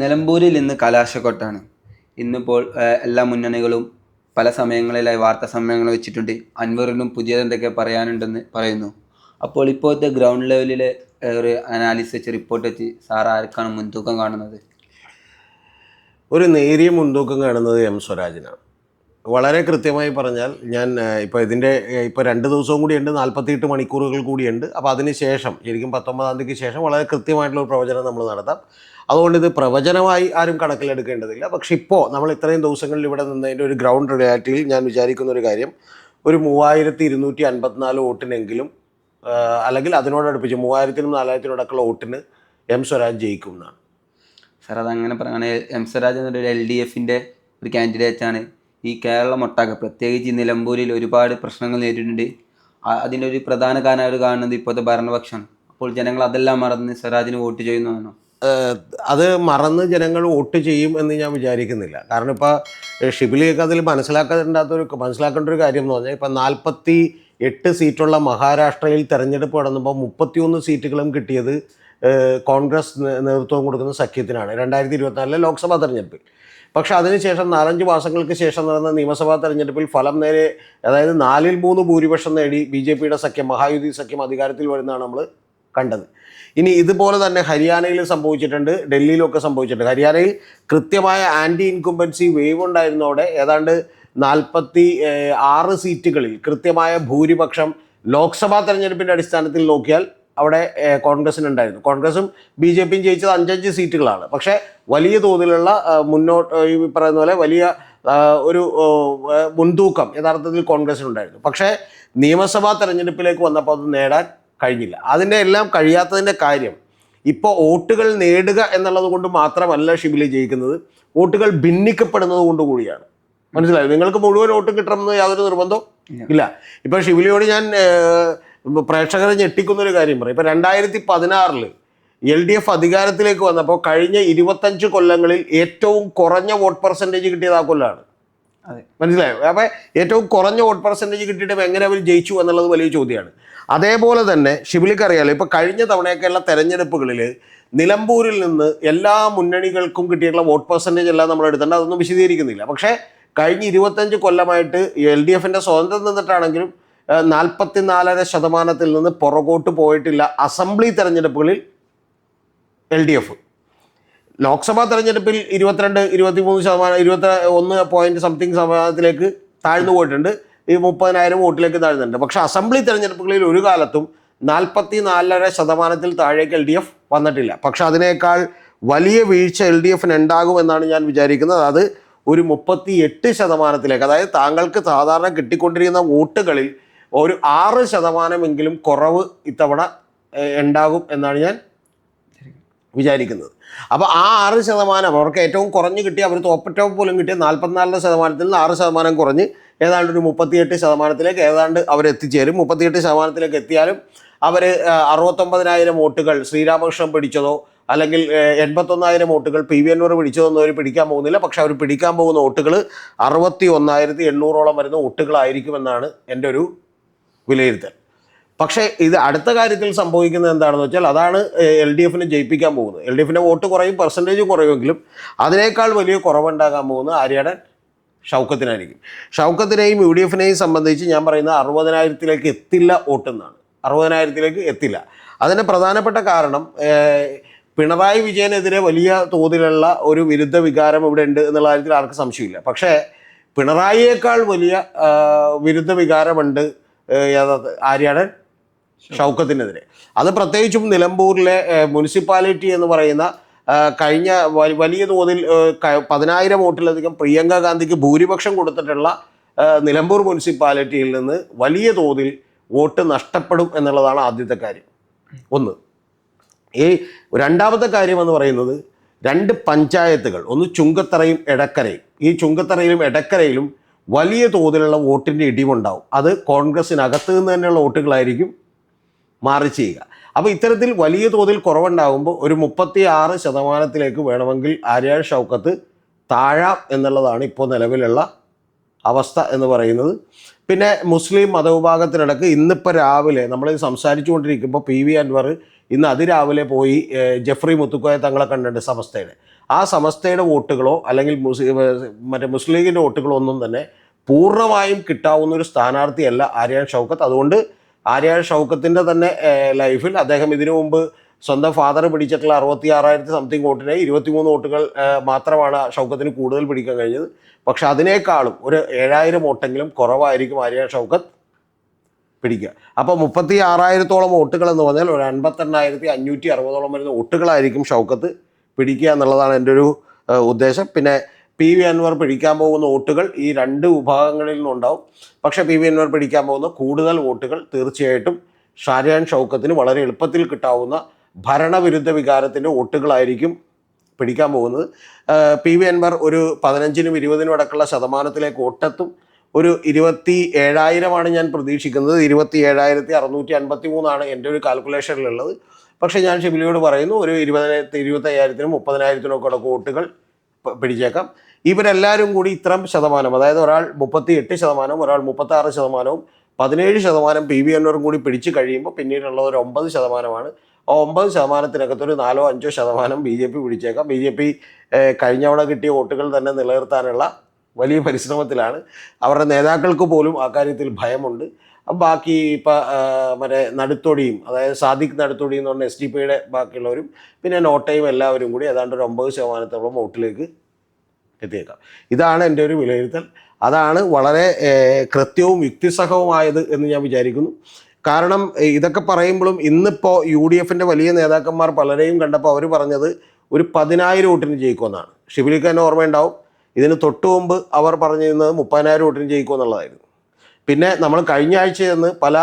നിലമ്പൂരിൽ ഇന്ന് കലാശക്കൊട്ടാണ്. ഇന്നിപ്പോൾ എല്ലാ മുന്നണികളും പല സമയങ്ങളിലായി വാർത്താ സമ്മേളനങ്ങൾ വെച്ചിട്ടുണ്ട്. അൻവറിനും പുതിയതെന്തൊക്കെ പറയാനുണ്ടെന്ന് പറയുന്നു. അപ്പോൾ ഇപ്പോഴത്തെ ഗ്രൗണ്ട് ലെവലിലെ ഒരു അനാലിസിസ് വെച്ച് റിപ്പോർട്ട് വെച്ച് സാർ ആർക്കാണ് മുൻതൂക്കം കാണുന്നത്? ഒരു നേരിയ മുൻതൂക്കം കാണുന്നത് എം സ്വരാജിനാണ്. വളരെ കൃത്യമായി പറഞ്ഞാൽ ഞാൻ ഇപ്പോൾ ഇതിന്റെ ഇപ്പോൾ രണ്ട് ദിവസവും കൂടിയുണ്ട് നാൽപ്പത്തിയെട്ട് മണിക്കൂറുകൾ കൂടിയുണ്ട്. അപ്പോൾ അതിന് ശേഷം ശരിക്കും പത്തൊമ്പതാം തീയതിക്ക് ശേഷം വളരെ കൃത്യമായിട്ടുള്ള ഒരു പ്രവചനം നമ്മൾ നടത്താം. അതുകൊണ്ട് ഇത് പ്രവചനമായി ആരും കണക്കിലെടുക്കേണ്ടതില്ല. പക്ഷെ ഇപ്പോൾ നമ്മൾ ഇത്രയും ദിവസങ്ങളിൽ ഇവിടെ നിന്നതിന്റെ ഒരു ഗ്രൗണ്ട് റിയാലിറ്റിയിൽ ഞാൻ വിചാരിക്കുന്ന ഒരു കാര്യം ഒരു മൂവായിരത്തി ഇരുന്നൂറ്റി അൻപത്തിനാല് വോട്ടിനെങ്കിലും അല്ലെങ്കിൽ അതിനോടടുപ്പിച്ച് മൂവായിരത്തിനും നാലായിരത്തിനും അടക്കമുള്ള വോട്ടിന് എം സ്വരാജ് ജയിക്കും എന്നാണ്. സാർ അതങ്ങനെ പറയുകയാണെങ്കിൽ എം സ്വരാജ് എന്നൊരു എൽ ഡി എഫിന്റെ ഒരു കാൻഡിഡേറ്റാണ് ഈ കേരളം ഒട്ടാകെ. പ്രത്യേകിച്ച് നിലമ്പൂരിൽ ഒരുപാട് പ്രശ്നങ്ങൾ നേരിട്ടുണ്ട് ആ- അതിന്റെ ഒരു പ്രധാന കാരണമായിട്ട് കാണുന്നത് ഇപ്പോഴത്തെ ഭരണപക്ഷമാണ്. അപ്പോൾ ജനങ്ങൾ അതെല്ലാം മറന്ന് സ്വരാജിന് വോട്ട് ചെയ്യുന്നതാണോ അത് മറന്ന് ജനങ്ങൾ വോട്ട് ചെയ്യും എന്ന് ഞാൻ വിചാരിക്കുന്നില്ല. കാരണം ഇപ്പോൾ ഷിബിലിയൊക്കെ അതിൽ മനസ്സിലാക്കേണ്ടാത്തൊരു മനസ്സിലാക്കേണ്ട ഒരു കാര്യം എന്ന് പറഞ്ഞാൽ ഇപ്പം നാൽപ്പത്തി എട്ട് സീറ്റുള്ള മഹാരാഷ്ട്രയിൽ തെരഞ്ഞെടുപ്പ് നടന്നപ്പോൾ മുപ്പത്തിയൊന്ന് സീറ്റുകളും കിട്ടിയത് കോൺഗ്രസ് നേതൃത്വം കൊടുക്കുന്ന സഖ്യത്തിനാണ്. രണ്ടായിരത്തി ഇരുപത്തിനാലിലെ ലോക്സഭാ തെരഞ്ഞെടുപ്പിൽ. പക്ഷേ അതിനുശേഷം നാലഞ്ച് മാസങ്ങൾക്ക് ശേഷം നടന്ന നിയമസഭാ തെരഞ്ഞെടുപ്പിൽ ഫലം നേരെ അതായത് നാലിൽ മൂന്ന് ഭൂരിപക്ഷം നേടി ബി ജെ പിയുടെ സഖ്യം മഹായുതി സഖ്യം അധികാരത്തിൽ വരുന്നതാണ് നമ്മൾ കണ്ടത്. ഇനി ഇതുപോലെ തന്നെ ഹരിയാനയിൽ സംഭവിച്ചിട്ടുണ്ട് ഡൽഹിയിലൊക്കെ സംഭവിച്ചിട്ടുണ്ട്. ഹരിയാനയിൽ കൃത്യമായ ആന്റി ഇൻകുംബൻസി വേവ് ഉണ്ടായിരുന്നതോടെ ഏതാണ്ട് നാൽപ്പത്തി ആറ് സീറ്റുകളിൽ കൃത്യമായ ഭൂരിപക്ഷം ലോക്സഭാ തെരഞ്ഞെടുപ്പിന്റെ അടിസ്ഥാനത്തിൽ നോക്കിയാൽ അവിടെ കോൺഗ്രസിനുണ്ടായിരുന്നു കോൺഗ്രസും ബി ജെ പിയും ജയിച്ചത് അഞ്ചഞ്ച് സീറ്റുകളാണ്. പക്ഷേ വലിയ തോതിലുള്ള മുന്നോട്ട് ഈ പറയുന്ന പോലെ വലിയ ഒരു മുൻതൂക്കം യഥാർത്ഥത്തിൽ കോൺഗ്രസിനുണ്ടായിരുന്നു. പക്ഷേ നിയമസഭാ തെരഞ്ഞെടുപ്പിലേക്ക് വന്നപ്പോൾ അത് നേടാൻ കഴിഞ്ഞില്ല. അതിന്റെ എല്ലാം കഴിയാത്തതിന്റെ കാര്യം ഇപ്പോൾ വോട്ടുകൾ നേടുക എന്നുള്ളത് കൊണ്ട് മാത്രമല്ല ഷിബിലി ജയിക്കുന്നത്. വോട്ടുകൾ ഭിന്നിക്കപ്പെടുന്നത് കൊണ്ട് കൂടിയാണ്. മനസ്സിലായോ? നിങ്ങൾക്ക് മുഴുവൻ വോട്ട് കിട്ടണമെന്ന് യാതൊരു നിർബന്ധവും ഇല്ല. ഇപ്പോൾ ഇപ്പൊ ഷിബിലിയോട് ഞാൻ പ്രേക്ഷകരെ ഞെട്ടിക്കുന്ന ഒരു കാര്യം പറയും. ഇപ്പൊ രണ്ടായിരത്തി പതിനാറിൽ എൽ ഡി എഫ് അധികാരത്തിലേക്ക് വന്നപ്പോൾ കഴിഞ്ഞ ഇരുപത്തഞ്ച് കൊല്ലങ്ങളിൽ ഏറ്റവും കുറഞ്ഞ വോട്ട് പെർസെന്റേജ് കിട്ടിയത് ആ കൊല്ലമാണ് അതെ. മനസ്സിലായോ? അപ്പോൾ ഏറ്റവും കുറഞ്ഞ വോട്ട് പെർസെന്റേജ് കിട്ടിയിട്ട് എങ്ങനെ അവർ ജയിച്ചു എന്നുള്ളത് വലിയ ചോദ്യമാണ്. അതേപോലെ തന്നെ ഷിബിലിക്ക് അറിയാലോ ഇപ്പോൾ കഴിഞ്ഞ തവണയൊക്കെയുള്ള തെരഞ്ഞെടുപ്പുകളിൽ നിലമ്പൂരിൽ നിന്ന് എല്ലാ മുന്നണികൾക്കും കിട്ടിയിട്ടുള്ള വോട്ട് പെർസെന്റേജ് എല്ലാം നമ്മൾ എടുത്തിട്ടുണ്ട്. അതൊന്നും വിശദീകരിക്കുന്നില്ല. പക്ഷേ കഴിഞ്ഞ ഇരുപത്തഞ്ച് കൊല്ലമായിട്ട് എൽ ഡി എഫിന്റെ സ്വതന്ത്രം നിന്നിട്ടാണെങ്കിലും നാൽപ്പത്തി നാലര ശതമാനത്തിൽ നിന്ന് പുറകോട്ട് പോയിട്ടില്ല അസംബ്ലി തെരഞ്ഞെടുപ്പുകളിൽ എൽ ഡി എഫ്. ലോക്സഭാ തെരഞ്ഞെടുപ്പിൽ ഇരുപത്തിരണ്ട് ഇരുപത്തിമൂന്ന് ശതമാനം ഇരുപത്തി ഒന്ന് പോയിന്റ് സംതിങ് ശതമാനത്തിലേക്ക് താഴ്ന്നു പോയിട്ടുണ്ട്. ഈ മുപ്പതിനായിരം വോട്ടിലേക്ക് താഴ്ന്നുണ്ട് പക്ഷെ അസംബ്ലി തെരഞ്ഞെടുപ്പുകളിൽ ഒരു കാലത്തും നാൽപ്പത്തി നാലര ശതമാനത്തിൽ താഴേക്ക് എൽ ഡി എഫ് വന്നിട്ടില്ല. പക്ഷെ അതിനേക്കാൾ വലിയ വീഴ്ച എൽ ഡി എഫിന് ഉണ്ടാകുമെന്നാണ് ഞാൻ വിചാരിക്കുന്നത്. അത് ഒരു മുപ്പത്തി എട്ട് ശതമാനത്തിലേക്ക് അതായത് താങ്കൾക്ക് സാധാരണ കിട്ടിക്കൊണ്ടിരിക്കുന്ന വോട്ടുകളിൽ ഒരു ആറ് ശതമാനമെങ്കിലും കുറവ് ഇത്തവണ ഉണ്ടാകും എന്നാണ് ഞാൻ വിചാരിക്കുന്നത്. അപ്പോൾ ആ ആറ് ശതമാനം അവർക്ക് ഏറ്റവും കുറഞ്ഞ് കിട്ടിയ അവർ തോപ്പറ്റോ പോലും കിട്ടിയ നാൽപ്പത്തിനാലര ശതമാനത്തിൽ നിന്ന് ആറ് ശതമാനം കുറഞ്ഞ് ഏതാണ്ട് ഒരു മുപ്പത്തിയെട്ട് ശതമാനത്തിലേക്ക് ഏതാണ്ട് അവർ എത്തിച്ചേരും. മുപ്പത്തിയെട്ട് ശതമാനത്തിലേക്ക് എത്തിയാലും അവർ അറുപത്തൊമ്പതിനായിരം വോട്ടുകൾ ശ്രീരാമകൃഷ്ണൻ പിടിച്ചതോ അല്ലെങ്കിൽ എൺപത്തൊന്നായിരം വോട്ടുകൾ പി വി എന്നൂർ പിടിച്ചതൊന്നും അവർ പിടിക്കാൻ പോകുന്നില്ല. പക്ഷെ അവർ പിടിക്കാൻ പോകുന്ന വോട്ടുകൾ അറുപത്തി ഒന്നായിരത്തി എണ്ണൂറോളം വരുന്ന വോട്ടുകളായിരിക്കുമെന്നാണ് എന്റെ ഒരു വിലയിരുത്തൽ. പക്ഷേ ഇത് അടുത്ത കാര്യത്തിൽ സംഭവിക്കുന്നത് എന്താണെന്ന് വെച്ചാൽ അതാണ് എൽ ഡി എഫിനെ ജയിപ്പിക്കാൻ പോകുന്നത്. എൽ ഡി എഫിന്റെ വോട്ട് കുറയും പെർസെന്റേജ് കുറയുമെങ്കിലും അതിനേക്കാൾ വലിയ കുറവുണ്ടാകാൻ പോകുന്നത് ആര്യാടൻ ഷൗക്കത്തിനായിരിക്കും. ഷൗക്കത്തിനെയും യു ഡി എഫിനെയും സംബന്ധിച്ച് ഞാൻ പറയുന്നത് അറുപതിനായിരത്തിലേക്ക് എത്തില്ല വോട്ടെന്നാണ്. അറുപതിനായിരത്തിലേക്ക് എത്തില്ല. അതിന് പ്രധാനപ്പെട്ട കാരണം പിണറായി വിജയനെതിരെ വലിയ തോതിലുള്ള ഒരു വിരുദ്ധ വികാരം ഇവിടെ ഉണ്ട് എന്നുള്ള കാര്യത്തിൽ ആർക്കും സംശയമില്ല. പക്ഷേ പിണറായിയേക്കാൾ വലിയ വിരുദ്ധ വികാരമുണ്ട് ആര്യാടൻ? ഷൗക്കത്തിനെതിരെ അത് പ്രത്യേകിച്ചും നിലമ്പൂരിലെ മുനിസിപ്പാലിറ്റി എന്ന് പറയുന്ന കഴിഞ്ഞ വലിയ തോതിൽ പതിനായിരം വോട്ടിലധികം പ്രിയങ്ക ഗാന്ധിക്ക് ഭൂരിപക്ഷം കൊടുത്തിട്ടുള്ള നിലമ്പൂർ മുനിസിപ്പാലിറ്റിയിൽ നിന്ന് വലിയ തോതിൽ വോട്ട് നഷ്ടപ്പെടും എന്നുള്ളതാണ് ആദ്യത്തെ കാര്യം. ഒന്ന് ഈ രണ്ടാമത്തെ കാര്യം എന്ന് പറയുന്നത് രണ്ട് പഞ്ചായത്തുകൾ ഒന്ന് ചുങ്കത്തറയും എടക്കരയും. ഈ ചുങ്കത്തറയിലും എടക്കരയിലും വലിയ തോതിലുള്ള വോട്ടിന്റെ ഇടിവുണ്ടാവും. അത് കോൺഗ്രസിനകത്ത് നിന്ന് തന്നെയുള്ള വോട്ടുകളായിരിക്കും മാറി ചെയ്യുക. അപ്പോൾ ഇത്തരത്തിൽ വലിയ തോതിൽ കുറവുണ്ടാകുമ്പോൾ ഒരു മുപ്പത്തി ആറ് ശതമാനത്തിലേക്ക് വേണമെങ്കിൽ ആര്യ ഷൗക്കത്ത് താഴാം എന്നുള്ളതാണ് ഇപ്പോൾ നിലവിലുള്ള അവസ്ഥ എന്ന് പറയുന്നത്. പിന്നെ മുസ്ലിം മതവിഭാഗത്തിനിടക്ക് ഇന്നിപ്പോൾ രാവിലെ നമ്മൾ സംസാരിച്ചുകൊണ്ടിരിക്കുമ്പോൾ പി വി അൻവർ ഇന്ന് അതിരാവിലെ പോയി ജെഫ്രി മുത്തുക്കോയ തങ്ങളെ കണ്ടിട്ടുണ്ട് സമസ്തയുടെ ആ സമസ്തയുടെ വോട്ടുകളോ അല്ലെങ്കിൽ മറ്റേ മുസ്ലിം ലീഗിന്റെ വോട്ടുകളോ ഒന്നും തന്നെ പൂർണമായും കിട്ടാവുന്ന ഒരു സ്ഥാനാർത്ഥിയല്ല ആര്യാൻ ഷൗക്കത്ത്. അതുകൊണ്ട് ആര്യാൻ ഷൗക്കത്തിന്റെ തന്നെ ലൈഫിൽ അദ്ദേഹം ഇതിനു മുമ്പ് സ്വന്തം ഫാദർ പിടിച്ചിട്ടുള്ള അറുപത്തി ആറായിരത്തി സംതിങ് വോട്ടിനെ ഇരുപത്തിമൂന്ന് വോട്ടുകൾ മാത്രമാണ് ഷൗക്കത്തിന് കൂടുതൽ പിടിക്കാൻ കഴിഞ്ഞത്. പക്ഷെ അതിനേക്കാളും ഒരു ഏഴായിരം വോട്ടെങ്കിലും കുറവായിരിക്കും ആര്യൻ ഷൗക്കത്ത് പിടിക്കുക. അപ്പോൾ മുപ്പത്തി ആറായിരത്തോളം വോട്ടുകൾ എന്ന് പറഞ്ഞാൽ ഒരു അൻപത്തെണ്ണായിരത്തി അഞ്ഞൂറ്റി അറുപതോളം വരുന്ന വോട്ടുകളായിരിക്കും ഷൗക്കത്ത് പിടിക്കുക എന്നുള്ളതാണ് എന്റെ ഒരു ഉദ്ദേശം. പിന്നെ പി വി അൻവർ പിടിക്കാൻ പോകുന്ന വോട്ടുകൾ ഈ രണ്ട് വിഭാഗങ്ങളിൽ നിന്നുണ്ടാവും പക്ഷേ പി വി അൻവർ പിടിക്കാൻ പോകുന്ന കൂടുതൽ വോട്ടുകൾ തീർച്ചയായിട്ടും ഷാരിയാൻ ഷൗക്കത്തിന് വളരെ എളുപ്പത്തിൽ കിട്ടാവുന്ന ഭരണവിരുദ്ധ വികാരത്തിന്റെ വോട്ടുകളായിരിക്കും പിടിക്കാൻ പോകുന്നത്. പി വി അൻവർ ഒരു പതിനഞ്ചിനും ഇരുപതിനും അടക്കമുള്ള ശതമാനത്തിലേക്ക് വോട്ടെത്തും. ഒരു ഇരുപത്തി ഏഴായിരമാണ് ഞാൻ പ്രതീക്ഷിക്കുന്നത്. ഇരുപത്തി ഏഴായിരത്തി അറുന്നൂറ്റി അൻപത്തി മൂന്നാണ് എന്റെ ഒരു കാൽക്കുലേഷനിലുള്ളത് പക്ഷേ ഞാൻ ഷിബിലിയോട് പറയുന്നു ഒരു ഇരുപതിനായിരത്തി ഇരുപത്തയ്യായിരത്തിനും മുപ്പതിനായിരത്തിനും ഒക്കെ വോട്ടുകൾ പിടിച്ചേക്കാം. ഇവരെല്ലാവരും കൂടി ഇത്ര ശതമാനം അതായത് ഒരാൾ മുപ്പത്തി എട്ട് ശതമാനവും ഒരാൾ മുപ്പത്തി ആറ് ശതമാനവും പതിനേഴ് ശതമാനം പി വി എന്നോറും കൂടി പിടിച്ചു കഴിയുമ്പോൾ പിന്നീടുള്ള ഒരു ഒമ്പത് ശതമാനമാണ്. ആ ഒമ്പത് ശതമാനത്തിനകത്ത് ഒരു നാലോ അഞ്ചോ ശതമാനം ബി ജെ പി പിടിച്ചേക്കാം. ബി ജെ പി കഴിഞ്ഞ തവണ കിട്ടിയ വോട്ടുകൾ തന്നെ നിലനിർത്താനുള്ള വലിയ പരിശ്രമത്തിലാണ്. അവരുടെ നേതാക്കൾക്ക് പോലും ആ കാര്യത്തിൽ ഭയമുണ്ട്. ബാക്കി ഇപ്പം മറ്റേ നടുത്തൊടിയും അതായത് സാദിഖ് നടുത്തൊടി എന്ന് പറഞ്ഞ എസ് ഡി പിയുടെ ബാക്കിയുള്ളവരും പിന്നെ നോട്ടയും എല്ലാവരും കൂടി ഏതാണ്ട് ഒരു ഒമ്പത് ശതമാനത്തോളം വോട്ടിലേക്ക് എത്തിയേക്കാം. ഇതാണ് എന്റെ ഒരു വിലയിരുത്തൽ. അതാണ് വളരെ കൃത്യവും യുക്തിസഹവുമായത് എന്ന് ഞാൻ വിചാരിക്കുന്നു. കാരണം ഇതൊക്കെ പറയുമ്പോഴും ഇന്നിപ്പോൾ യു ഡി എഫിന്റെ വലിയ നേതാക്കന്മാർ പലരെയും കണ്ടപ്പോൾ അവർ പറഞ്ഞത് ഒരു പതിനായിരം വോട്ടിന് ജയിക്കുമെന്നാണ്. ഷിബിലിക്ക് തന്നെ ഓർമ്മയുണ്ടാവും. ഇതിന് തൊട്ട് മുമ്പ് അവർ പറഞ്ഞിരുന്നത് മുപ്പതിനായിരം വോട്ടിന് ജയിക്കുമെന്നുള്ളതായിരുന്നു പിന്നെ നമ്മൾ കഴിഞ്ഞ ആഴ്ച ചെന്ന് പല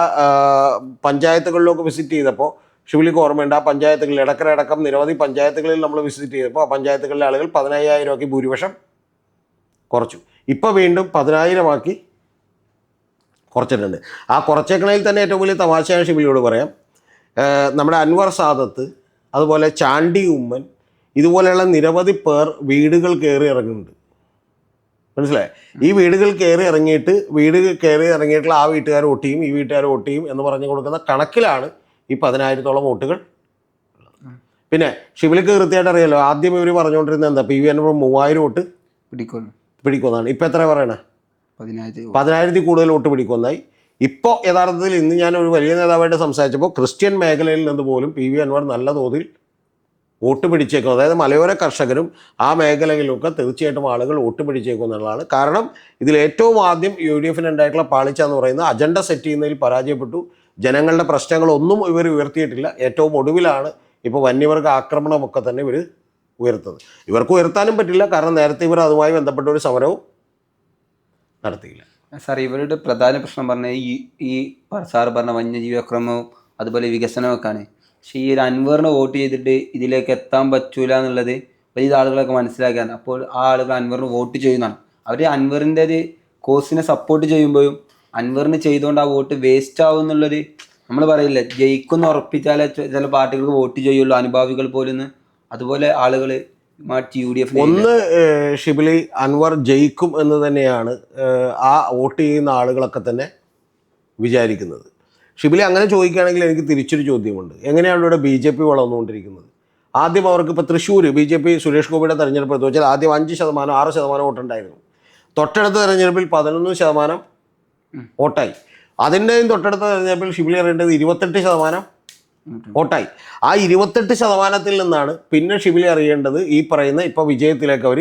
പഞ്ചായത്തുകളിലൊക്കെ വിസിറ്റ് ചെയ്തപ്പോൾ ഷിബിലിക്ക് ഓർമ്മയുണ്ട് ആ പഞ്ചായത്തുകളിൽ ഇടക്കരടക്കം നിരവധി പഞ്ചായത്തുകളിൽ നമ്മൾ വിസിറ്റ് ചെയ്തപ്പോൾ ആ പഞ്ചായത്തുകളിലെ ആളുകൾ പതിനയ്യായിരം ആക്കി ഭൂരിപക്ഷം കുറച്ചു. ഇപ്പോൾ വീണ്ടും പതിനായിരമാക്കി കുറച്ചിട്ടുണ്ട്. ആ കുറച്ചേക്കണയിൽ തന്നെ ഏറ്റവും വലിയ തമാശയാണ് ഷിബിലിയോട് പറയാം. നമ്മുടെ അൻവർ സാദത്ത് അതുപോലെ ചാണ്ടി ഉമ്മൻ ഇതുപോലെയുള്ള നിരവധി പേർ വീടുകൾ കയറി ഇറങ്ങുന്നുണ്ട്. മനസ്സിലായി? ഈ വീടുകൾ കയറി ഇറങ്ങിയിട്ട് വീട് കയറി ഇറങ്ങിയിട്ടുള്ള ആ വീട്ടുകാർ വോട്ട് ചെയ്യും ഈ വീട്ടുകാർ വോട്ട് ചെയ്യും എന്ന് പറഞ്ഞു കൊടുക്കുന്ന കണക്കിലാണ് ഈ പതിനായിരത്തോളം വോട്ടുകൾ പിന്നെ ഷിബിലിക്ക് കൃത്യമായിട്ട് അറിയാലോ ആദ്യം ഇവർ പറഞ്ഞുകൊണ്ടിരുന്നത് എന്താ? പി വി എൻ മൂവായിരം വോട്ട് പിടിക്കുന്നു പിടിക്കുമെന്നാണ്. ഇപ്പം എത്ര പറയണേ? പതിനായിരത്തി കൂടുതൽ വോട്ട് പിടിക്കുന്നതായി ഇപ്പോൾ യഥാർത്ഥത്തിൽ ഇന്ന് ഞാൻ ഒരു വലിയ നേതാവായിട്ട് സംസാരിച്ചപ്പോൾ ക്രിസ്ത്യൻ മേഖലയിൽ നിന്ന് പോലും പി വി അൻവർ നല്ല തോതിൽ വോട്ട് പിടിച്ചേക്കും. അതായത് മലയോര കർഷകരും ആ മേഖലകളിലൊക്കെ തീർച്ചയായിട്ടും ആളുകൾ വോട്ട് പിടിച്ചേക്കും എന്നുള്ളതാണ്. കാരണം ഇതിൽ ഏറ്റവും ആദ്യം യു ഡി എഫിന് ഉണ്ടായിട്ടുള്ള പാളിച്ച എന്ന് പറയുന്നത് അജണ്ട സെറ്റ് ചെയ്യുന്നതിൽ പരാജയപ്പെട്ടു. ജനങ്ങളുടെ പ്രശ്നങ്ങളൊന്നും ഇവർ ഉയർത്തിയിട്ടില്ല. ഏറ്റവും ഒടുവിലാണ് ഇപ്പോൾ വന്യവർഗ ആക്രമണമൊക്കെ തന്നെ ഇവർ ഉയർത്തത്. ഇവർക്ക് ഉയർത്താനും പറ്റില്ല. കാരണം നേരത്തെ ഇവർ അതുമായി ബന്ധപ്പെട്ട ഒരു സമരവും നടത്തിയില്ല. സാർ ഇവരുടെ പ്രധാന പ്രശ്നം പറഞ്ഞാൽ ഈ ഈ സാർ പറഞ്ഞ വന്യജീവി അക്രമവും അതുപോലെ വികസനമൊക്കെയാണ്. പക്ഷേ ഈ ഒരു അൻവറിനെ വോട്ട് ചെയ്തിട്ട് ഇതിലേക്ക് എത്താൻ പറ്റൂല എന്നുള്ളത് വലിയ ആളുകളൊക്കെ മനസ്സിലാക്കിയാണ് അപ്പോൾ ആ ആളുകൾ അൻവറിന് വോട്ട് ചെയ്യുന്നതാണ്. അവർ അൻവറിന്റെ ഒരു കോസിനെ സപ്പോർട്ട് ചെയ്യുമ്പോഴും അൻവറിന് ചെയ്തുകൊണ്ട് ആ വോട്ട് വേസ്റ്റ് ആവും എന്നുള്ളൊരു നമ്മൾ പറയില്ല? ജയിക്കുന്ന ഉറപ്പിച്ചാലേ ചില പാർട്ടികൾക്ക് വോട്ട് ചെയ്യുള്ളൂ. അനുഭാവികൾ പോലും അതുപോലെ ആളുകൾ ഒന്ന് ഷിബിലി അൻവർ ജയിക്കും എന്ന് തന്നെയാണ് ആ വോട്ട് ചെയ്യുന്ന ആളുകളൊക്കെ തന്നെ വിചാരിക്കുന്നത്. ഷിബിലി അങ്ങനെ ചോദിക്കുകയാണെങ്കിൽ എനിക്ക് തിരിച്ചൊരു ചോദ്യമുണ്ട്. എങ്ങനെയാണ് ഇവിടെ ബി ജെ പി വളർന്നുകൊണ്ടിരിക്കുന്നത്? ആദ്യം അവർക്ക് ഇപ്പോൾ Thrissur B J P Suresh ഗോപിയുടെ തെരഞ്ഞെടുപ്പ് എടുത്തു വെച്ചാൽ ആദ്യം അഞ്ച് ശതമാനം ആറ് ശതമാനം വോട്ടുണ്ടായിരുന്നു. തൊട്ടടുത്ത തെരഞ്ഞെടുപ്പിൽ പതിനൊന്ന് ശതമാനം വോട്ടായി. അതിന്റെയും തൊട്ടടുത്ത തെരഞ്ഞെടുപ്പിൽ ഷിബിലി അറിയേണ്ടത് ഇരുപത്തെട്ട് ശതമാനം വോട്ടായി. ആ ഇരുപത്തെട്ട് ശതമാനത്തിൽ നിന്നാണ് പിന്നെ ഷിബിലി അറിയേണ്ടത് ഈ പറയുന്ന ഇപ്പോൾ വിജയത്തിലേക്ക് അവർ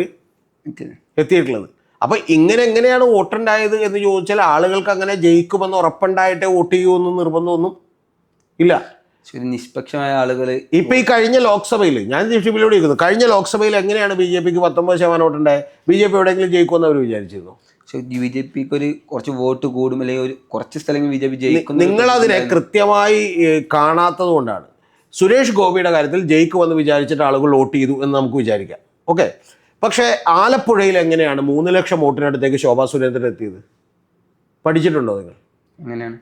എത്തിയിട്ടുള്ളത്. അപ്പോൾ ഇങ്ങനെ എങ്ങനെയാണ് വോട്ടുണ്ടായത് എന്ന് ചോദിച്ചാൽ ആളുകൾക്ക് അങ്ങനെ ജയിക്കുമെന്ന് ഉറപ്പുണ്ടായിട്ടേ വോട്ട് ചെയ്യുമെന്ന് നിർബന്ധമൊന്നും ഇല്ല. ശരി നിഷ്പക്ഷമായ ആളുകൾ ഇപ്പൊ ഈ കഴിഞ്ഞ ലോക്സഭയിൽ ഞാൻ ഷിബിലോട് ഇരിക്കുന്നു. കഴിഞ്ഞ ലോക്സഭയിൽ എങ്ങനെയാണ് ബി ജെ പിക്ക് പത്തൊമ്പത് ശതമാനം വോട്ടുണ്ടായത് ബി ജെ പി എവിടെയെങ്കിലും ജയിക്കുമെന്ന് അവർ വിചാരിച്ചിരുന്നു? പക്ഷെ ബി ജെ പിക്ക് ഒരു കുറച്ച് വോട്ട് കൂടും അല്ലെങ്കിൽ ഒരു കുറച്ച് സ്ഥലങ്ങളിൽ ബി ജെ പി ജയിക്കും നിങ്ങൾ അതിനെ കൃത്യമായി കാണാത്തത് കൊണ്ടാണ്. സുരേഷ് ഗോപിയുടെ കാര്യത്തിൽ ജയിക്കുമെന്ന് വിചാരിച്ചിട്ട് ആളുകൾ വോട്ട് ചെയ്തു എന്ന് നമുക്ക് വിചാരിക്കാം. ഓക്കെ? പക്ഷേ ആലപ്പുഴയിൽ എങ്ങനെയാണ് മൂന്ന് ലക്ഷം വോട്ടിനടുത്തേക്ക് ശോഭാ സുരേന്ദ്രൻ എത്തിയത്? പഠിച്ചിട്ടുണ്ടോ നിങ്ങൾ?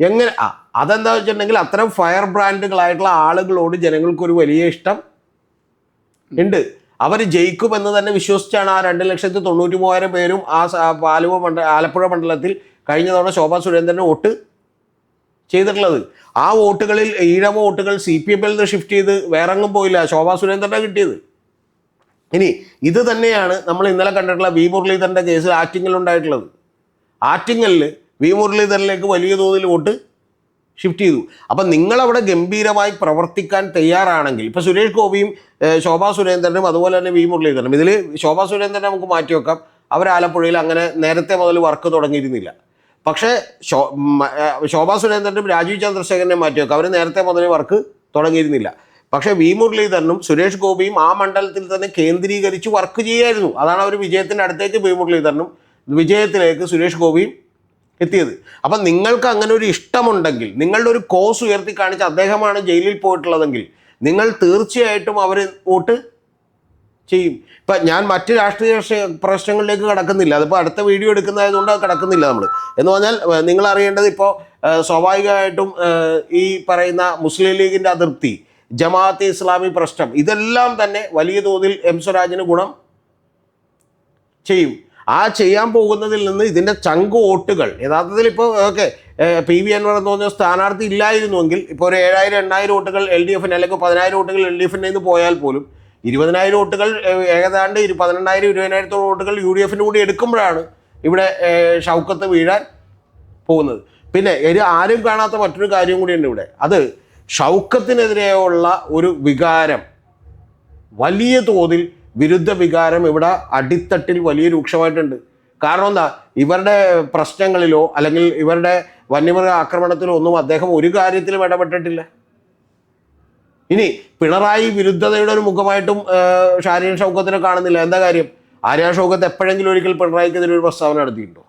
എങ്ങനെ? ആ അതെന്താ വെച്ചിട്ടുണ്ടെങ്കിൽ അത്തരം ഫയർ ബ്രാൻഡുകളായിട്ടുള്ള ആളുകളോട് ജനങ്ങൾക്ക് ഒരു വലിയ ഇഷ്ടം ഉണ്ട്. അവർ ജയിക്കുമെന്ന് തന്നെ വിശ്വസിച്ചാണ് ആ രണ്ട് ലക്ഷത്തി തൊണ്ണൂറ്റി മൂവായിരം പേരും ആ ആലുവ മണ്ഡ ആലപ്പുഴ മണ്ഡലത്തിൽ കഴിഞ്ഞ തവണ ശോഭാ സുരേന്ദ്രന് വോട്ട് ചെയ്തിട്ടുള്ളത്. ആ വോട്ടുകളിൽ ഈഴവ വോട്ടുകൾ സി പി എമ്മിൽ നിന്ന് ഷിഫ്റ്റ് ചെയ്ത് വേറെങ്ങും പോയില്ല. ശോഭാ സുരേന്ദ്രനെ കിട്ടിയത്. ഇനി ഇത് തന്നെയാണ് നമ്മൾ ഇന്നലെ കണ്ടിട്ടുള്ള വി മുരളീധരന്റെ കേസിൽ ആറ്റിങ്ങൽ ഉണ്ടായിട്ടുള്ളത്. ആറ്റിങ്ങലിൽ വി മുരളീധരനിലേക്ക് വലിയ തോതിൽ വോട്ട് ഷിഫ്റ്റ് ചെയ്തു. അപ്പം നിങ്ങളവിടെ ഗംഭീരമായി പ്രവർത്തിക്കാൻ തയ്യാറാണെങ്കിൽ ഇപ്പം സുരേഷ് ഗോപിയും ശോഭാ സുരേന്ദ്രനും അതുപോലെ തന്നെ വി മുരളീധരനും ഇതിൽ ശോഭാ സുരേന്ദ്രനെ നമുക്ക് മാറ്റി വെക്കാം. അവർ ആലപ്പുഴയിൽ അങ്ങനെ നേരത്തെ മുതൽ വർക്ക് തുടങ്ങിയിരുന്നില്ല. പക്ഷേ ശോ ശോഭാ സുരേന്ദ്രനും രാജീവ് ചന്ദ്രശേഖരനെ മാറ്റി വെക്കാം. അവർ നേരത്തെ മുതൽ വർക്ക് തുടങ്ങിയിരുന്നില്ല. പക്ഷേ വി മുരളീധരനും സുരേഷ് ഗോപിയും ആ മണ്ഡലത്തിൽ തന്നെ കേന്ദ്രീകരിച്ച് വർക്ക് ചെയ്യായിരുന്നു. അതാണ് അവർ വിജയത്തിന്റെ അടുത്തേക്ക് വി മുരളീധരനും വിജയത്തിലേക്ക് സുരേഷ് ഗോപിയും എത്തിയത്. അപ്പം നിങ്ങൾക്ക് അങ്ങനെ ഒരു ഇഷ്ടമുണ്ടെങ്കിൽ നിങ്ങളുടെ ഒരു കോസ് ഉയർത്തി കാണിച്ച് അദ്ദേഹമാണ് ജയിലിൽ പോയിട്ടുള്ളതെങ്കിൽ നിങ്ങൾ തീർച്ചയായിട്ടും അവരെ വോട്ട് ചെയ്യും. ഇപ്പം ഞാൻ മറ്റ് രാഷ്ട്രീയ പ്രശ്നങ്ങളിലേക്ക് കടക്കുന്നില്ല. അതിപ്പോൾ അടുത്ത വീഡിയോ എടുക്കുന്നതായതുകൊണ്ട് അത് കടക്കുന്നില്ല നമ്മൾ. എന്ന് പറഞ്ഞാൽ നിങ്ങൾ അറിയേണ്ടത് ഇപ്പോൾ സ്വാഭാവികമായിട്ടും ഈ പറയുന്ന മുസ്ലിം ലീഗിന്റെ അതൃപ്തി ജമാഅത്തെ ഇസ്ലാമി പ്രശ്നം. ഇതെല്ലാം തന്നെ വലിയ തോതിൽ എം സ്വരാജിന് ഗുണം ചെയ്യും. ആ ചെയ്യാൻ പോകുന്നതിൽ നിന്ന് ഇതിന്റെ ചങ്ക് വോട്ടുകൾ യഥാർത്ഥത്തിൽ ഇപ്പോൾ ഓക്കെ പി വി അൻവർ എന്ന് പറഞ്ഞ സ്ഥാനാർത്ഥി ഇല്ലായിരുന്നുവെങ്കിൽ ഇപ്പോൾ ഒരു ഏഴായിരം എണ്ണായിരം വോട്ടുകൾ എൽ ഡി എഫിന് അല്ലെങ്കിൽ പതിനായിരം വോട്ടുകൾ എൽ ഡി എഫിന്റെ നിന്ന് പോയാൽ പോലും ഇരുപതിനായിരം വോട്ടുകൾ ഏകദാണ്ട് ഇരു പതിനെണ്ണായിരം ഇരുപതിനായിരത്തോളം വോട്ടുകൾ യു ഡി എഫിന് കൂടി എടുക്കുമ്പോഴാണ് ഇവിടെ ഷൗക്കത്ത് വീഴാൻ പോകുന്നത്. പിന്നെ ഒരു ആരും കാണാത്ത മറ്റൊരു കാര്യം കൂടിയുണ്ട് ഇവിടെ. അത് ഷൗക്കത്തിനെതിരെയുള്ള ഒരു വികാരം വലിയ തോതിൽ വിരുദ്ധ വികാരം ഇവിടെ അടിത്തട്ടിൽ വലിയ രൂക്ഷമായിട്ടുണ്ട്. കാരണം എന്താ? ഇവരുടെ പ്രശ്നങ്ങളിലോ അല്ലെങ്കിൽ ഇവരുടെ വന്യമൃഗ ആക്രമണത്തിലോ ഒന്നും അദ്ദേഹം ഒരു കാര്യത്തിലും ഇടപെട്ടിട്ടില്ല. ഇനി പിണറായി വിരുദ്ധതയുടെ ഒരു മുഖമായിട്ടും ഷാരീൻ ഷൗക്കത്തിനെ കാണുന്നില്ല. എന്താ കാര്യം? ആര്യ ഷൗക്കത്ത് എപ്പോഴെങ്കിലും ഒരിക്കൽ പിണറായിക്കെതിരെ ഒരു പ്രസ്താവന നടത്തിയിട്ടുണ്ടോ?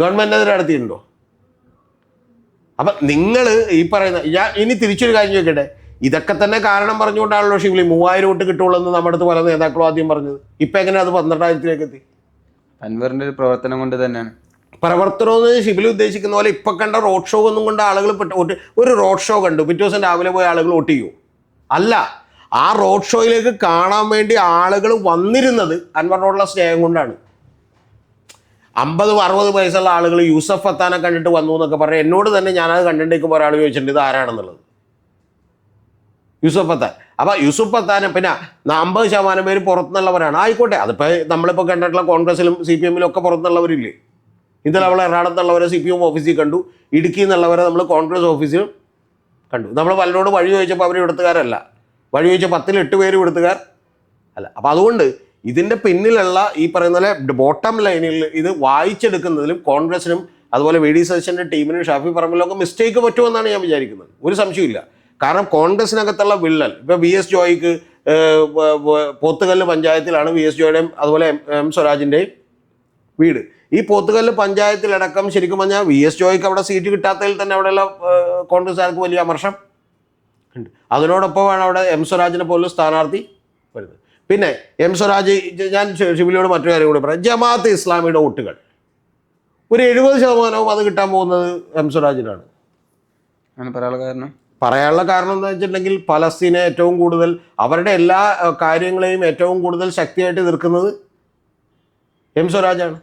ഗവൺമെന്റിനെതിരെ നടത്തിയിട്ടുണ്ടോ? അപ്പം നിങ്ങൾ ഈ പറയുന്ന ഞാൻ ഇനി തിരിച്ചൊരു കാര്യം ചോദിക്കട്ടെ? ഇതൊക്കെ തന്നെ കാരണം പറഞ്ഞുകൊണ്ടാണല്ലോ ഷിവലി മൂവായിരം വോട്ട് കിട്ടുള്ളൂ എന്ന് നമ്മുടെ അടുത്ത് പല നേതാക്കളും ആദ്യം പറഞ്ഞത്. ഇപ്പം എങ്ങനെ അത് പന്ത്രണ്ടായിരത്തിലേക്ക് എത്തി? അൻവറിന്റെ ഒരു പ്രവർത്തനം കൊണ്ട് തന്നെയാണ്. പ്രവർത്തനം എന്ന് ഷിബിലി ഉദ്ദേശിക്കുന്ന പോലെ ഇപ്പം കണ്ട റോഡ് ഷോ ഒന്നും കൊണ്ട് ആളുകൾ വോട്ട് ഒരു റോഡ് ഷോ കണ്ടു. പിറ്റേ ദിവസം രാവിലെ പോയി ആളുകൾ വോട്ട് ചെയ്യൂ. അല്ല ആ റോഡ് ഷോയിലേക്ക് കാണാൻ വേണ്ടി ആളുകൾ വന്നിരുന്നത് അൻവറിനോടുള്ള സ്നേഹം കൊണ്ടാണ്. അമ്പതും അറുപത് വയസ്സുള്ള ആളുകൾ യൂസഫ് ഫത്താനെ കണ്ടിട്ട് വന്നു എന്നൊക്കെ പറയാം എന്നോട് തന്നെ ഞാനത് കണ്ടിട്ടേക്കുമ്പോൾ ഒരാൾ ചോദിച്ചിട്ടുണ്ട് ഇത് ആരാണെന്നുള്ളത്? യൂസഫ് ഫത്താൻ അപ്പോൾ യൂസഫ് ഫത്താനെ പിന്നെ അമ്പത് ശതമാനം പേര് പുറത്തുനിന്നുള്ളവരാണ്. ആയിക്കോട്ടെ അതിപ്പോൾ നമ്മളിപ്പോൾ കണ്ടിട്ടുള്ള കോൺഗ്രസിലും സി പി എമ്മിലും ഒക്കെ പുറത്തുനിന്നുള്ളവരില്ലേ? ഇന്നലെ അവൾ എറണാകുളത്തുള്ളവരെ സി പി എം ഓഫീസിൽ കണ്ടു ഇടുക്കി എന്നുള്ളവരെ നമ്മൾ കോൺഗ്രസ് ഓഫീസിൽ കണ്ടു. നമ്മൾ പലരോട് വഴി ചോദിച്ചപ്പോൾ അവർ ഇവിടുത്തുകാരല്ല. വഴി ചോദിച്ച പത്തിൽ എട്ട് പേര് ഇവിടുത്തുകാർ. അല്ല അപ്പോൾ അതുകൊണ്ട് ഇതിന്റെ പിന്നിലുള്ള ഈ പറയുന്ന പോലെ ബോട്ടം ലൈനിൽ ഇത് വായിച്ചെടുക്കുന്നതിലും കോൺഗ്രസിനും അതുപോലെ വി ഡി സതീശന്റെ ടീമിനും ഷാഫി പറമ്പിലും ഒക്കെ മിസ്റ്റേക്ക് പറ്റുമെന്നാണ് ഞാൻ വിചാരിക്കുന്നത്. ഒരു സംശയമില്ല കാരണം കോൺഗ്രസിനകത്തുള്ള വിള്ളൽ ഇപ്പോൾ വി എസ് ജോയിക്ക് പോത്തുകല്ല് പഞ്ചായത്തിലാണ് വി എസ് ജോയുടെയും അതുപോലെ എം സ്വരാജിന്റെയും വീട്. ഈ പോത്തുകല്ല് പഞ്ചായത്തിലടക്കം ശരിക്കും പറഞ്ഞാൽ വി എസ് ജോയിക്ക് അവിടെ സീറ്റ് കിട്ടാത്തതിൽ തന്നെ അവിടെയുള്ള കോൺഗ്രസ്സുകാർക്ക് വലിയ അമർഷം. ഉണ്ട്. അതിനോടൊപ്പമാണ് അവിടെ എം സ്വരാജിനെ പോലും സ്ഥാനാർത്ഥി വരുന്നത്. പിന്നെ എം സ്വരാജ് ഞാൻ ഷിബിലിയോട് മറ്റൊരു കാര്യം കൂടി പറയാം. ജമാഅത്ത് ഇസ്ലാമിയുടെ വോട്ടുകൾ. ഒരു എഴുപത് ശതമാനവും അത് കിട്ടാൻ പോകുന്നത് എം സ്വരാജിനാണ്. കാരണം? പറയാനുള്ള കാരണം എന്താ വെച്ചിട്ടുണ്ടെങ്കിൽ പലസ്തീനെ ഏറ്റവും കൂടുതൽ അവരുടെ എല്ലാ കാര്യങ്ങളെയും ഏറ്റവും കൂടുതൽ ശക്തിയായിട്ട് എതിർക്കുന്നത് എം സ്വരാജാണ്.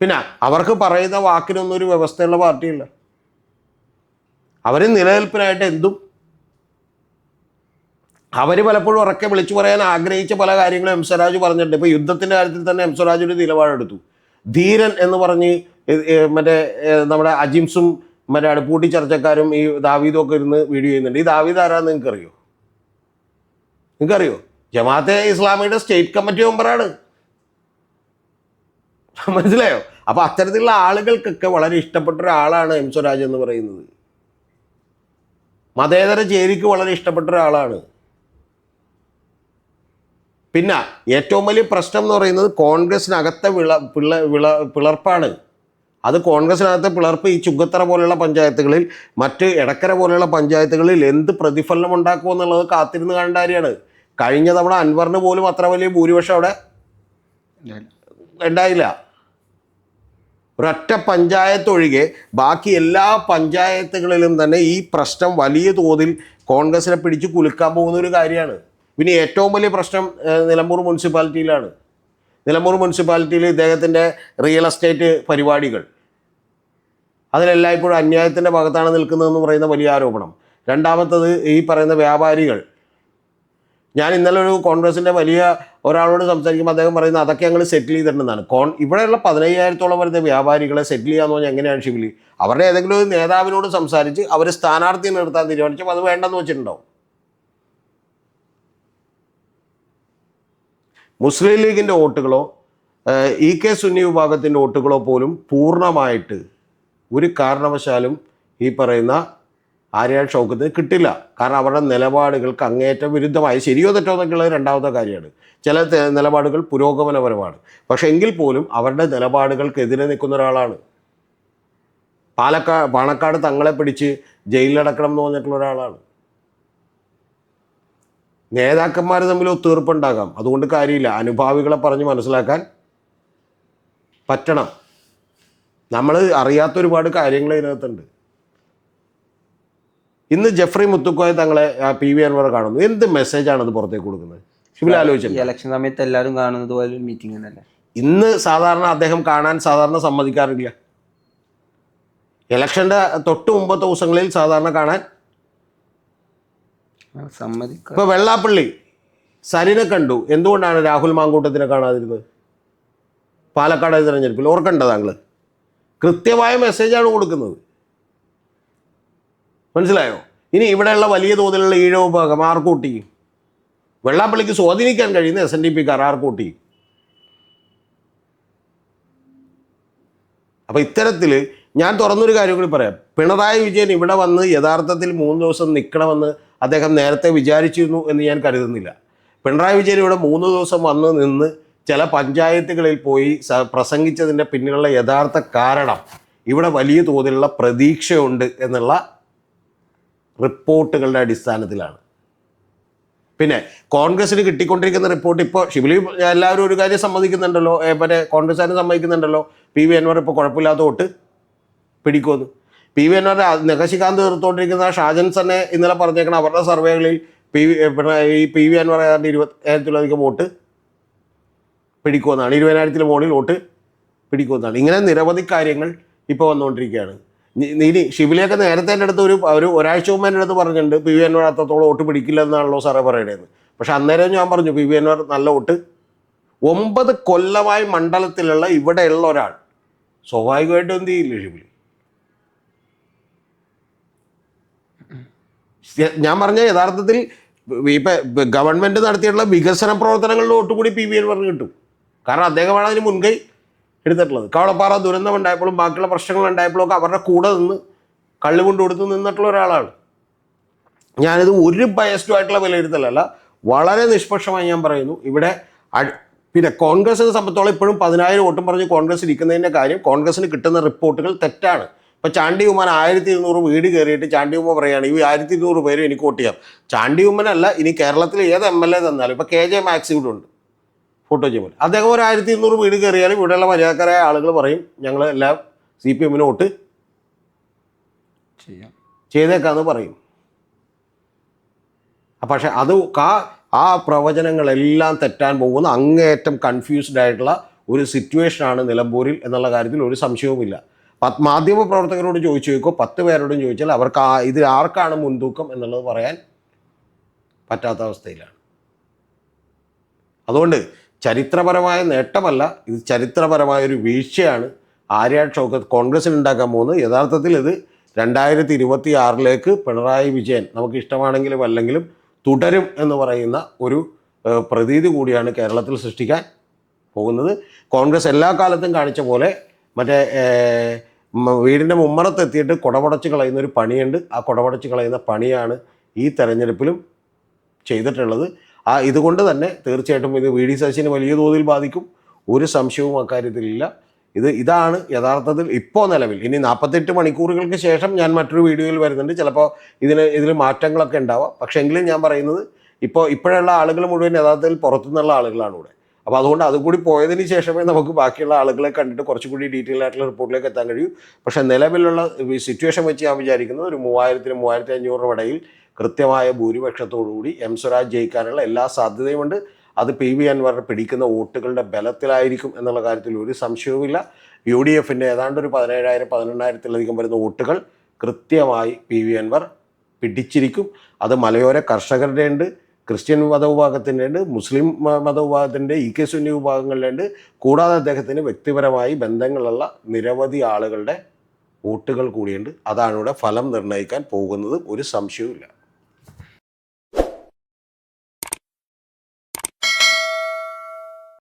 പിന്നെ അവർക്ക് പറയുന്ന വാക്കിനൊന്നും ഒരു വ്യവസ്ഥയുള്ള പാർട്ടിയില്ല. അവർ നിലനിൽപ്പിനായിട്ട് എന്തും അവർ പലപ്പോഴും ഉറക്കെ വിളിച്ചു പറയാൻ ആഗ്രഹിച്ച പല കാര്യങ്ങളും എം സ്വരാജ് പറഞ്ഞിട്ടുണ്ട്. ഇപ്പോൾ യുദ്ധത്തിന്റെ കാര്യത്തിൽ തന്നെ എം സ്വരാജ് ഒരു നിലപാടെടുത്തു. ധീരൻ എന്ന് പറഞ്ഞ് മറ്റേ നമ്മുടെ അജിംസും മറ്റേ അടുപ്പൂട്ടി ചർച്ചക്കാരും ഈ ദാവീദും ഒക്കെ ഇരുന്ന് വീഡിയോ ചെയ്യുന്നുണ്ട്. ഈ ദാവീദ് ആരാന്ന് നിങ്ങൾക്കറിയോ? നിങ്ങൾക്കറിയോ? ജമാഅത്തെ ഇസ്ലാമിയുടെ സ്റ്റേറ്റ് കമ്മിറ്റി മെമ്പറാണ്. മനസ്സിലായോ? അപ്പൊ അത്തരത്തിലുള്ള ആളുകൾക്കൊക്കെ വളരെ ഇഷ്ടപ്പെട്ട ഒരാളാണ് എം സ്വരാജ് എന്ന് പറയുന്നത്. മതേതര ചേരിക്ക് വളരെ ഇഷ്ടപ്പെട്ട ഒരാളാണ്. പിന്നെ ഏറ്റവും വലിയ പ്രശ്നം എന്ന് പറയുന്നത് കോൺഗ്രസിനകത്തെ വിള പിള്ള വിള പിളർപ്പാണ്. അത് കോൺഗ്രസിനകത്തെ പിളർപ്പ് ഈ ചുങ്കത്തറ പോലെയുള്ള പഞ്ചായത്തുകളിൽ മറ്റ് എടക്കര പോലെയുള്ള പഞ്ചായത്തുകളിൽ എന്ത് പ്രതിഫലനം ഉണ്ടാക്കുമോ എന്നുള്ളത് കാത്തിരുന്ന് കാണേണ്ട കാര്യമാണ്. കഴിഞ്ഞ തവണ അൻവറിന് പോലും അത്ര വലിയ ഭൂരിപക്ഷം അവിടെ ഉണ്ടായില്ല. ഒരൊറ്റ പഞ്ചായത്ത് ഒഴികെ ബാക്കി എല്ലാ പഞ്ചായത്തുകളിലും തന്നെ ഈ പ്രശ്നം വലിയ തോതിൽ കോൺഗ്രസിനെ പിടിച്ച് കുലുക്കാൻ പോകുന്ന ഒരു കാര്യമാണ്. പിന്നെ ഏറ്റവും വലിയ പ്രശ്നം നിലമ്പൂർ മുനിസിപ്പാലിറ്റിയിലാണ്. നിലമ്പൂർ മുനിസിപ്പാലിറ്റിയിൽ ഇദ്ദേഹത്തിന്റെ റിയൽ എസ്റ്റേറ്റ് പരിപാടികൾ. അതിലെല്ലായ്പ്പോഴും അന്യായത്തിന്റെ ഭാഗത്താണ് നിൽക്കുന്നതെന്ന് പറയുന്ന വലിയ ആരോപണം. രണ്ടാമത്തത് ഈ പറയുന്ന വ്യാപാരികൾ. ഞാൻ ഇന്നലെ ഒരു കോൺഗ്രസിന്റെ വലിയ ഒരാളോട് സംസാരിക്കുമ്പോൾ അദ്ദേഹം പറയുന്നത് അതൊക്കെ ഞങ്ങൾ സെറ്റിൽ ചെയ്തിട്ടുണ്ടെന്നാണ്. കോൺ ഇവിടെയുള്ള പതിനയ്യായിരത്തോളം വരുന്ന വ്യാപാരികളെ സെറ്റിൽ ചെയ്യാന്ന് പറഞ്ഞാൽ എങ്ങനെയാണ് ഷിബിലി? അവരുടെ ഏതെങ്കിലും ഒരു നേതാവിനോട് സംസാരിച്ച് അവർ സ്ഥാനാർത്ഥി നിർത്താൻ തീരുമാനിച്ചപ്പോൾ അത് വേണ്ടെന്ന് വെച്ചിട്ടുണ്ടാവും. മുസ്ലിം ലീഗിന്റെ വോട്ടുകളോ ഇ കെ സുന്നി വിഭാഗത്തിന്റെ വോട്ടുകളോ പോലും പൂർണമായിട്ട് ഒരു കാരണവശാലും ഈ പറയുന്ന ആര്യ ഷൗക്കത്തിന് കിട്ടില്ല. കാരണം അവരുടെ നിലപാടുകൾക്ക് അങ്ങേറ്റം വിരുദ്ധമായി. ശരിയോ തെറ്റോ എന്നൊക്കെയുള്ളത് രണ്ടാമത്തെ കാര്യമാണ്. ചില നിലപാടുകൾ പുരോഗമനപരമാണ്. പക്ഷെ എങ്കിൽ പോലും അവരുടെ നിലപാടുകൾക്കെതിരെ നിൽക്കുന്ന ഒരാളാണ്. പാലക്കാട് പാണക്കാട് തങ്ങളെ പിടിച്ച് ജയിലിലടക്കണം എന്ന് പറഞ്ഞിട്ടുള്ള ഒരാളാണ്. നേതാക്കന്മാർ തമ്മിൽ ഒത്തീർപ്പുണ്ടാകാം അതുകൊണ്ട് കാര്യമില്ല. അനുഭാവികളെ പറഞ്ഞ് മനസ്സിലാക്കാൻ പറ്റണം. നമ്മൾ അറിയാത്ത ഒരുപാട് കാര്യങ്ങൾ ഇതിനകത്തുണ്ട്. ഇന്ന് ജെഫ്രി മുത്തുക്കോയ തങ്ങളെ പി വി അൻവർ കാണുന്നു. എന്ത് മെസ്സേജാണ് അത് പുറത്തേക്ക് കൊടുക്കുന്നത്? ശിബിൽ ഈ ഇലക്ഷൻ സമയത്ത് എല്ലാവരും കാണുന്നത് പോലെ മീറ്റിംഗ് തന്നെ ഇന്ന് സാധാരണ അദ്ദേഹം കാണാൻ സാധാരണ സമ്മതിക്കാറില്ല. ഇലക്ഷന്റെ തൊട്ട് മുമ്പത്തെ ദിവസങ്ങളിൽ സാധാരണ കാണാൻ ഇപ്പൊ വെള്ളാപ്പള്ളി സരിനെ കണ്ടു. എന്തുകൊണ്ടാണ് രാഹുൽ മാങ്കൂട്ടത്തിനെ കാണാതിരുന്നത്? പാലക്കാട് തിരഞ്ഞെടുപ്പിൽ ഓർക്കണ്ട താങ്കൾ കൃത്യമായ മെസ്സേജാണ് കൊടുക്കുന്നത്. മനസ്സിലായോ? ഇനി ഇവിടെയുള്ള വലിയ തോതിലുള്ള ഈഴവ ഭാഗം ആർക്കൂട്ടി? വെള്ളാപ്പള്ളിക്ക് സ്വാധീനിക്കാൻ കഴിയുന്ന എസ് എൻ ഡി പിക്കാർ ആർക്കൂട്ടി? അപ്പോൾ ഇത്തരത്തിൽ ഞാൻ തുറന്നൊരു കാര്യം കൂടി പറയാം. പിണറായി വിജയൻ ഇവിടെ വന്ന് യഥാർത്ഥത്തിൽ മൂന്ന് ദിവസം നിൽക്കണമെന്ന് അദ്ദേഹം നേരത്തെ വിചാരിച്ചിരുന്നു എന്ന് ഞാൻ കരുതുന്നില്ല. പിണറായി വിജയൻ ഇവിടെ മൂന്ന് ദിവസം വന്ന് നിന്ന് ചില പഞ്ചായത്തുകളിൽ പോയി പ്രസംഗിച്ചതിന്റെ പിന്നിലുള്ള യഥാർത്ഥ കാരണം ഇവിടെ വലിയ തോതിലുള്ള പ്രതീക്ഷയുണ്ട് എന്നുള്ള റിപ്പോർട്ടുകളുടെ അടിസ്ഥാനത്തിലാണ്. പിന്നെ കോൺഗ്രസിന് കിട്ടിക്കൊണ്ടിരിക്കുന്ന റിപ്പോർട്ട് ഇപ്പോൾ ഷിബിലി എല്ലാവരും ഒരു കാര്യം സമ്മതിക്കുന്നുണ്ടല്ലോ പിന്നെ കോൺഗ്രസ്സുകാരും സമ്മതിക്കുന്നുണ്ടല്ലോ പി വി അൻവർ ഇപ്പോൾ കുഴപ്പമില്ലാത്ത വോട്ട് പിടിക്കുമെന്ന്. പി വി അൻവർ നികശികാന്ത് തീർത്തുകൊണ്ടിരിക്കുന്ന ഷാജൻ സന്നെ ഇന്നലെ പറഞ്ഞേക്കണം അവരുടെ സർവേകളിൽ പി വി ഈ പി വി എന്ന് പറയാറ് ഇരുപത്തിലധികം വോട്ട് പിടിക്കുമെന്നാണ്. ഇരുപതിനായിരത്തിന് മുകളിൽ വോട്ട് പിടിക്കുമെന്നാണ്. ഇങ്ങനെ നിരവധി കാര്യങ്ങൾ ഇപ്പോൾ വന്നുകൊണ്ടിരിക്കുകയാണ്. ഇനി- ഷിബിലേക്ക് നേരത്തെ എന്റെ അടുത്ത് ഒരു ഒരു ഒരാഴ്ച മുമ്പ് എന്റെ അടുത്ത് പറഞ്ഞിട്ടുണ്ട് പി വി എന്നോട് അത്രത്തോളം വോട്ട് പിടിക്കില്ല എന്നാണല്ലോ സാറേ പറയണേന്ന്. പക്ഷെ അന്നേരം ഞാൻ പറഞ്ഞു പി വി എന്നോർ നല്ല വോട്ട്. ഒമ്പത് കൊല്ലമായി മണ്ഡലത്തിലുള്ള ഇവിടെയുള്ള ഒരാൾ സ്വാഭാവികമായിട്ടും എന്ത് ചെയ്യില്ല ഷിബിലി ഞാൻ പറഞ്ഞ യഥാർത്ഥത്തിൽ ഇപ്പം ഗവൺമെന്റ് നടത്തിയിട്ടുള്ള വികസന പ്രവർത്തനങ്ങളുടെ ഒട്ടുകൂടി കൂടി പി വി അൻവറിന് കിട്ടും. കാരണം അദ്ദേഹമാണ് അതിന് മുൻകൈ എടുത്തിട്ടുള്ളത്. കവളപ്പാറ ദുരന്തം ഉണ്ടായപ്പോഴും ബാക്കിയുള്ള പ്രശ്നങ്ങൾ ഉണ്ടായപ്പോഴും ഒക്കെ അവരുടെ കൂടെ നിന്ന് കള്ളു കൊണ്ട് കൊടുത്ത് നിന്നിട്ടുള്ള ഒരാളാണ്. ഞാനിത് ഒരു ബയസ്ഡും ആയിട്ടുള്ള വിലയിരുത്തലല്ല വളരെ നിഷ്പക്ഷമായി ഞാൻ പറയുന്നു. ഇവിടെ പിന്നെ കോൺഗ്രസ് സംബന്ധിച്ചോളം ഇപ്പോഴും പതിനായിരം വോട്ടും പറഞ്ഞ് കോൺഗ്രസ് ഇരിക്കുന്നതിന്റെ കാര്യം കോൺഗ്രസിന് കിട്ടുന്ന റിപ്പോർട്ടുകൾ തെറ്റാണ്. ഇപ്പോൾ ചാണ്ടി ഉമ്മൻ ആയിരത്തി ഇരുന്നൂറ് വീട് കയറിയിട്ട് ചാണ്ടി ഉമ്മ പറയുകയാണ് ഈ ആയിരത്തി ഇരുന്നൂറ് പേര് എനിക്ക് വോട്ട് ചെയ്യാം. ചാണ്ടി ഉമ്മനല്ല ഇനി കേരളത്തിൽ ഏത് എം എൽ എ തന്നാലും ഇപ്പോൾ കെ ജെ മാക്സ് ഇവിടെ ഉണ്ട്. ഫോട്ടോ ചെയ്യുമ്പോൾ അദ്ദേഹം ഒരു ആയിരത്തി ഇരുന്നൂറ് വീട് കയറിയാലും ഇവിടെയുള്ള മര്യാദക്കാരായ ആളുകൾ പറയും ഞങ്ങൾ എല്ലാം സി പി എമ്മിന് വോട്ട് ചെയ്യാം. ചെയ്തേക്കാന്ന് പറയും. പക്ഷെ അത് ആ ആ പ്രവചനങ്ങളെല്ലാം തെറ്റാൻ പോകുന്ന അങ്ങേയറ്റം കൺഫ്യൂസ്ഡ് ആയിട്ടുള്ള ഒരു സിറ്റുവേഷനാണ് നിലമ്പൂരിൽ എന്നുള്ള കാര്യത്തിൽ ഒരു സംശയവുമില്ല. പത്ത് മാധ്യമ പ്രവർത്തകരോട് ചോദിച്ചു ചോദിക്കോ പത്ത് പേരോടും ചോദിച്ചാൽ അവർക്ക് ആ ഇതിൽ ആർക്കാണ് മുൻതൂക്കം എന്നുള്ളത് പറയാൻ പറ്റാത്ത അവസ്ഥയിലാണ്. അതുകൊണ്ട് ചരിത്രപരമായ നേട്ടമല്ല ഇത് ചരിത്രപരമായ ഒരു വീഴ്ചയാണ് ആര്യ ഷൗക്കത്ത് കോൺഗ്രസ്സിന് ഉണ്ടാക്കാൻ പോകുന്നത്. യഥാർത്ഥത്തിൽ ഇത് രണ്ടായിരത്തി ഇരുപത്തി ആറിലേക്ക് പിണറായി വിജയൻ നമുക്ക് ഇഷ്ടമാണെങ്കിലും അല്ലെങ്കിലും തുടരും എന്ന് പറയുന്ന ഒരു പ്രതീതി കൂടിയാണ് കേരളത്തിൽ സൃഷ്ടിക്കാൻ പോകുന്നത്. കോൺഗ്രസ് എല്ലാ കാലത്തും കാണിച്ച പോലെ മറ്റേ വീടിന്റെ മുമ്മറത്തെത്തിയിട്ട് കുടപടച്ച് കളയുന്ന ഒരു പണിയുണ്ട്. ആ കുടപടച്ച് കളയുന്ന പണിയാണ് ഈ തെരഞ്ഞെടുപ്പിലും ചെയ്തിട്ടുള്ളത്. ആ ഇതുകൊണ്ട് തന്നെ തീർച്ചയായിട്ടും ഇത് വി ഡി ശശിനെ വലിയ തോതിൽ ബാധിക്കും. ഒരു സംശയവും അക്കാര്യത്തിലില്ല ഇത് ഇതാണ് യഥാർത്ഥത്തിൽ ഇപ്പോൾ നിലവിൽ. ഇനി നാൽപ്പത്തെട്ട് മണിക്കൂറുകൾക്ക് ശേഷം ഞാൻ മറ്റൊരു വീഡിയോയിൽ വരുന്നുണ്ട്. ചിലപ്പോൾ ഇതിന് ഇതിൽ മാറ്റങ്ങളൊക്കെ ഉണ്ടാവാം. പക്ഷേ എങ്കിലും ഞാൻ പറയുന്നത് ഇപ്പോൾ ഇപ്പോഴുള്ള ആളുകൾ മുഴുവൻ യഥാർത്ഥത്തിൽ പുറത്തുനിന്നുള്ള ആളുകളാണ് ഇവിടെ. അപ്പോൾ അതുകൊണ്ട് അതും കൂടി പോയതിന് ശേഷമേ നമുക്ക് ബാക്കിയുള്ള ആളുകളെ കണ്ടിട്ട് കുറച്ചുകൂടി ഡീറ്റെയിൽ ആയിട്ടുള്ള റിപ്പോർട്ടിലേക്ക് എത്താൻ കഴിയൂ. പക്ഷേ നിലവിലുള്ള സിറ്റുവേഷൻ വെച്ച് ഞാൻ വിചാരിക്കുന്നത് ഒരു മൂവായിരത്തിന് മൂവായിരത്തി അഞ്ഞൂറിനും ഇടയിൽ കൃത്യമായ ഭൂരിപക്ഷത്തോടുകൂടി എം സ്വരാജ് ജയിക്കാനുള്ള എല്ലാ സാധ്യതയുമുണ്ട്. അത് പി വി അൻവർ പിടിക്കുന്ന വോട്ടുകളുടെ ബലത്തിലായിരിക്കും എന്നുള്ള കാര്യത്തിൽ ഒരു സംശയവുമില്ല. യു ഡി എഫിന്റെ ഏതാണ്ട് ഒരു പതിനേഴായിരം പതിനെണ്ണായിരത്തിലധികം വരുന്ന വോട്ടുകൾ കൃത്യമായി പി വി അൻവർ പിടിച്ചിരിക്കും. അത് മലയോര കർഷകരുടെ ഉണ്ട് ക്രിസ്ത്യൻ മതവിഭാഗത്തിന്റെ ഉണ്ട് മുസ്ലിം മതവിഭാഗത്തിന്റെ ഇ കെ സുന്നി വിഭാഗങ്ങളിലുണ്ട്. കൂടാതെ അദ്ദേഹത്തിന് വ്യക്തിപരമായി ബന്ധങ്ങളുള്ള നിരവധി ആളുകളുടെ വോട്ടുകൾ കൂടിയുണ്ട്. അതാണ് ഇവിടെ ഫലം നിർണയിക്കാൻ പോകുന്നത്. ഒരു സംശയവുമില്ല.